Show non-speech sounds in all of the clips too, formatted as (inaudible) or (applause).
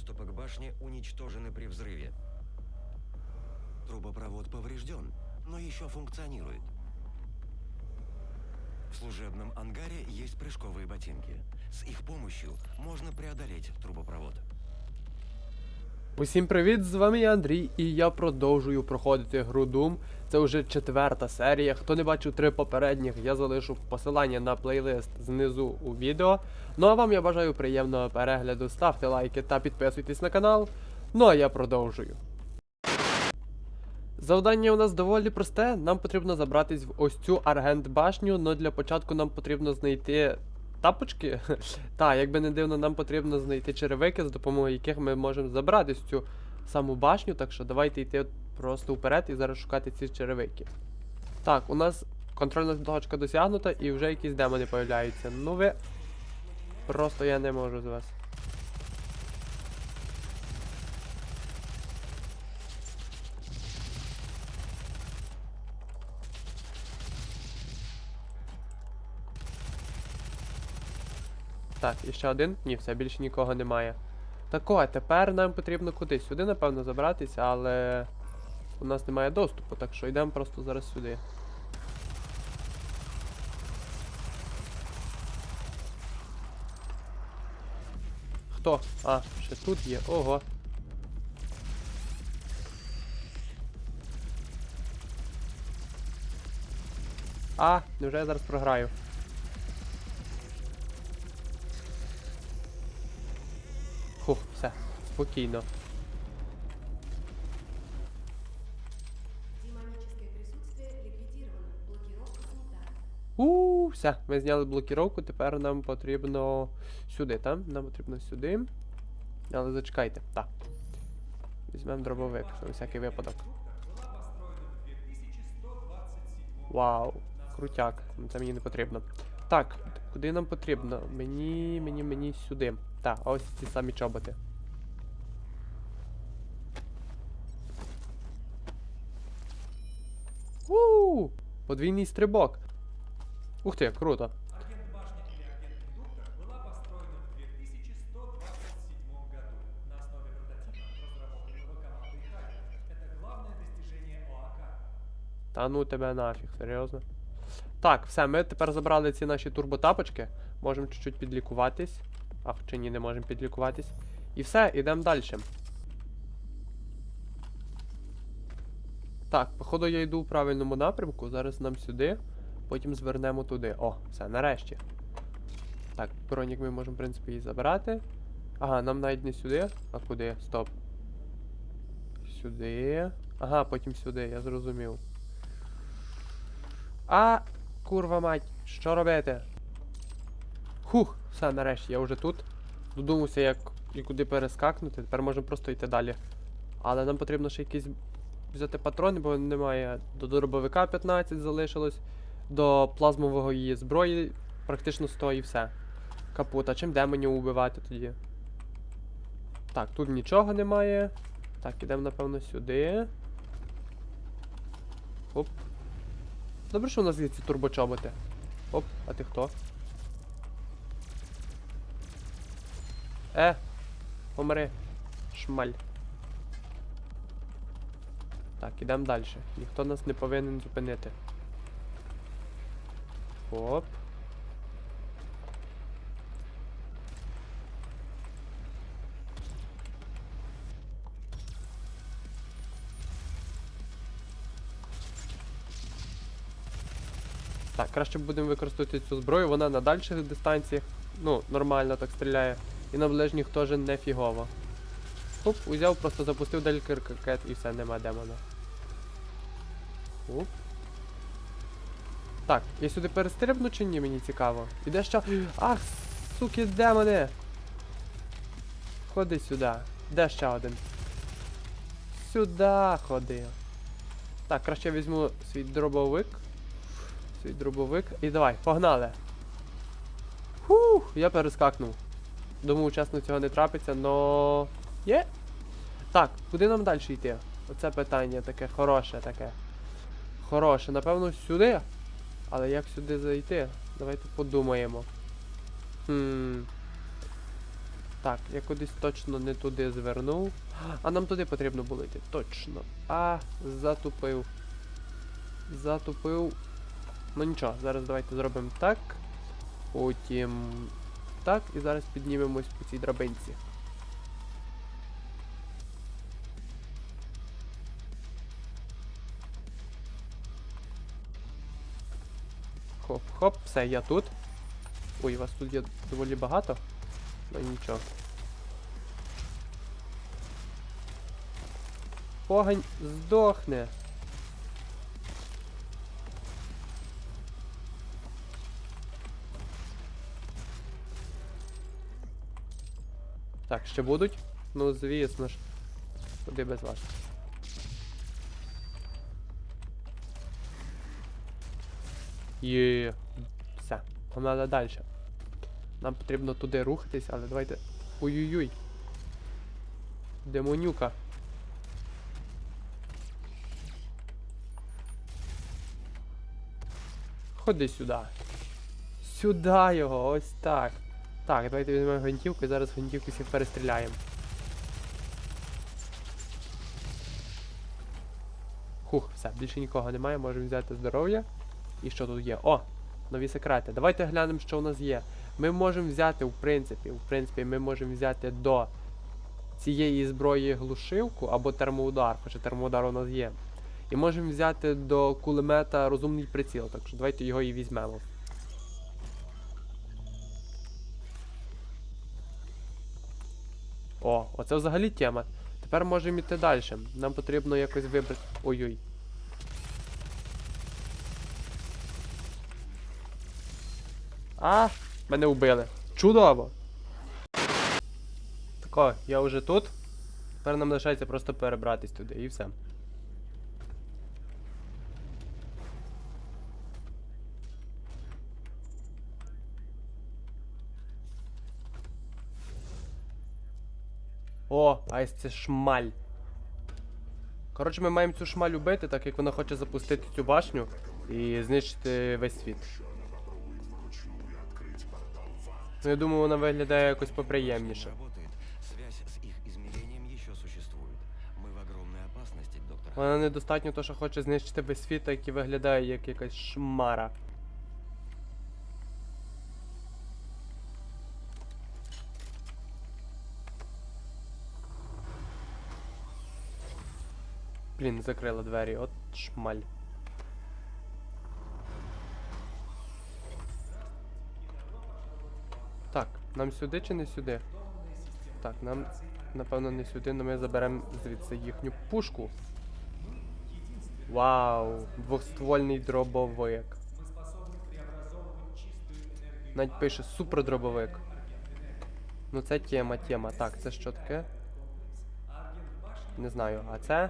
доступа к башне уничтожены при взрыве. Трубопровод поврежден, но еще функционирует. В служебном ангаре есть прыжковые ботинки. С их помощью можно преодолеть трубопровод. Усім привіт, з вами я Андрій, і я продовжую проходити гру Doom. Це вже четверта серія. Хто не бачив три попередніх, я залишу посилання на плейлист знизу у відео. Ну а вам я бажаю приємного перегляду, ставте лайки та підписуйтесь на канал. Ну а я продовжую. Завдання у нас доволі просте. Нам потрібно забратись в ось цю аргент башню, але для початку нам потрібно знайти тапочки. (laughs) Та, якби не дивно, нам потрібно знайти черевики, за допомогою яких ми можемо забрати цю саму башню. Так що давайте йти просто вперед і зараз шукати ці черевики. Так, у нас контрольна точка досягнута і вже якісь демони появляються. Ну ви. Просто я не можу з вас. Так, і ще один? Ні, все, більше нікого немає. Так а тепер нам потрібно кудись сюди, напевно, забратися, але у нас немає доступу, так що йдемо просто зараз сюди. Хто? А, ще тут є. Ого. А, невже я зараз програю? Фух, все, спокійно. Демоническое присутствие ликвидировано. Блокировка снята. У, все, ми зняли блокіровку, тепер нам потрібно сюди, так? Нам потрібно сюди. Але зачекайте, так. Візьмемо дробовик, на всякий випадок. Вау, крутяк. Це мені не потрібно. Так, куди нам потрібно? Мені, мені, мені сюди. Так, ось ці самі чоботи. У, подвійний стрибок. Ух ти, круто. Агент башня или агент редуктор была построена в 2127 году на основе прототипа, разработанного командой Хагер. Это главное достижение ОАК. Та ну тебе нафіг, серйозно. Так, все, ми тепер забрали ці наші турботапочки. Можемо чуть-чуть підлікуватись. А, чи ні, не можемо підлікуватись. І все, ідемо далі. Так, походу я йду в правильному напрямку. Зараз нам сюди, потім звернемо туди. О, все, нарешті. Так, бронік ми можемо, в принципі, і забрати. Ага, нам навіть не сюди. А куди? Стоп. Сюди. Ага, потім сюди, я зрозумів. А, курва мать, що робити? Хух, все, нарешті, я вже тут. Додумався, як і куди перескакнути. Тепер можемо просто йти далі. Але нам потрібно ще якісь взяти патрони, бо немає. До дробовика 15 залишилось, до плазмового її зброї практично 100 і все. Капут. А чим демонів убивати тоді? Так, тут нічого немає. Так, ідемо, напевно, сюди. Оп. Добре, що у нас є ці турбочоботи. Оп, а ти хто? Е, помри. Шмаль. Так, ідемо далі. Ніхто нас не повинен зупинити. Оп. Так, краще будемо використовувати цю зброю, вона на дальших дистанціях, ну, нормально так стріляє. І на ближніх теж не фігово. Оп, узяв, просто запустив декілька ракет і все, нема демона. Оп. Так, я сюди перестрибну чи ні, мені цікаво. Іде що. Ах, суки, демони! Ходи сюди. Де ще один? Сюди ходи. Так, краще я візьму свій дробовик. Свій дробовик. І давай, погнали. Фух, я перескакнув. Думаю, чесно, цього не трапиться, но. Є? Так, куди нам далі йти? Оце питання таке хороше таке. Хороше, напевно, сюди. Але як сюди зайти? Давайте подумаємо. Хм. Так, я кудись точно не туди звернув. А нам туди потрібно було йти. Точно. А, затупив. Затупив. Ну нічого, зараз давайте зробимо так. Потім так, і зараз піднімемось по цій драбинці. Хоп-хоп, все, я тут. Ой, вас тут є доволі багато. Ну нічого. Погань здохне. Так, ще будуть? Ну, звісно ж. Куди без вас? Є. Все, погнали далі. Нам потрібно туди рухатись, але давайте. Ой-ой-ой. Демонюка. Ходи сюди. Сюди його, ось так. Так, давайте візьмемо гвинтівку і зараз гвинтівку всіх перестріляємо. Хух, все, більше нікого немає, можемо взяти здоров'я. І що тут є? О! Нові секрети. Давайте глянемо, що у нас є. Ми можемо взяти, в принципі, в принципі, ми можемо взяти до цієї зброї глушилку або термоудар, хоча термоудар у нас є. І можемо взяти до кулемета розумний приціл, так що давайте його і візьмемо. О, оце взагалі тема. Тепер можемо йти далі. Нам потрібно якось вибрати. Ой-ой. А, мене вбили. Чудово! Тако, я вже тут. Тепер нам лишається просто перебратись туди і все. О, а це шмаль. Коротше, ми маємо цю шмаль убити, так як вона хоче запустити цю башню і знищити весь світ. Ну, я думаю, вона виглядає якось поприємніше. Вона недостатньо то, що хоче знищити весь світ, який виглядає як якась шмара. Блін, закрила двері, от шмаль. Так, нам сюди чи не сюди? Так, нам напевно не сюди, але ми заберемо звідси їхню пушку. Вау, двохствольний дробовик. Мы способны преобразовывать чистую энергию Навіть пише супердробовик. Ну це тема, тема. Так, це що таке? Не знаю. А це?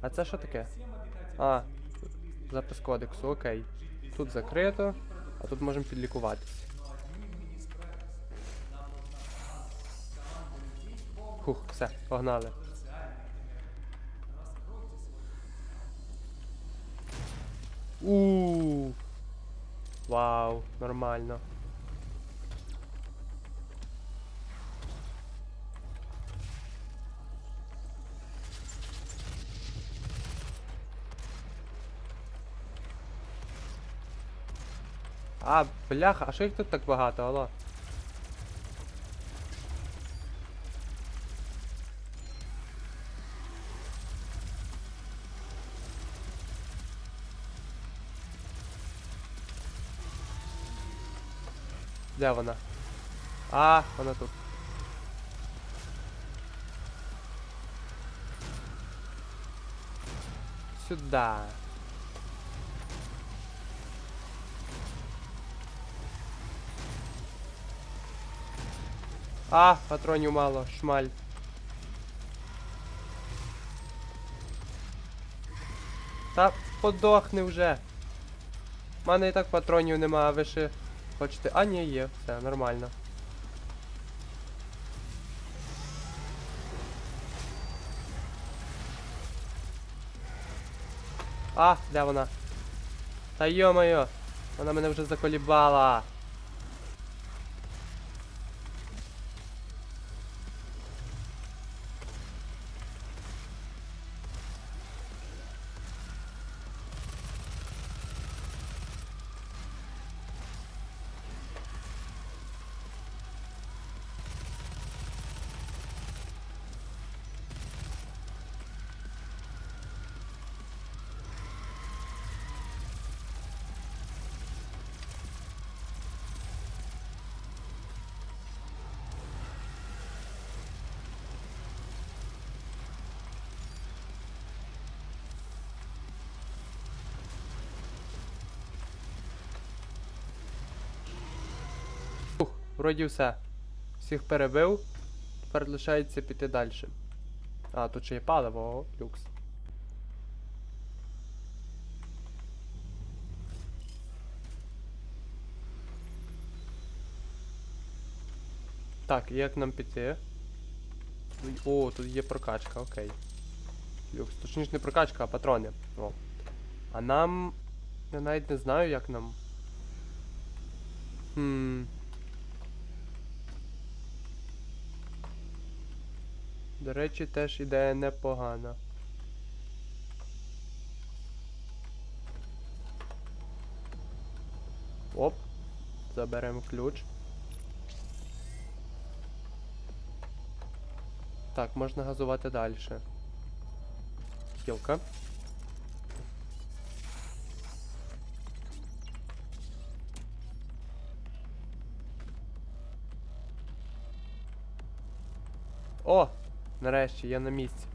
А це що таке? А, запис кодексу, окей. Тут закрито, а тут можемо підлікуватись. Хух, все, погнали. У. Вау, нормально. А, бляха, а що їх тут так багато, алло? Де вона? А, вона тут. Сюда. А, патронів мало, шмаль. Та подохни вже. У мене і так патронів нема, а ви ще хочете. А, ні, є, все, нормально. А, де вона? Та йо-моє, вона мене вже заколібала. Вроді все. Всіх перебив. Тепер лишається піти далі. А, тут ще є паливо, о, люкс. Так, як нам піти? О, тут є прокачка, окей. Люкс. Точніше не прокачка, а патрони. О. А нам. Я навіть не знаю, як нам. Хм. До речі, теж ідея непогана. Оп. Заберемо ключ. Так, можна газувати далі. Хілка. О! Нарешті, я на місці.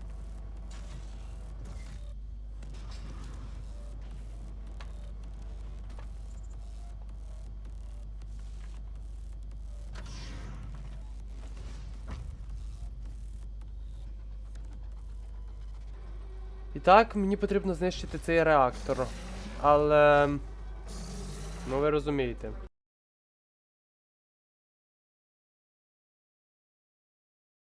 І так, мені потрібно знищити цей реактор. Але. Ну ви розумієте.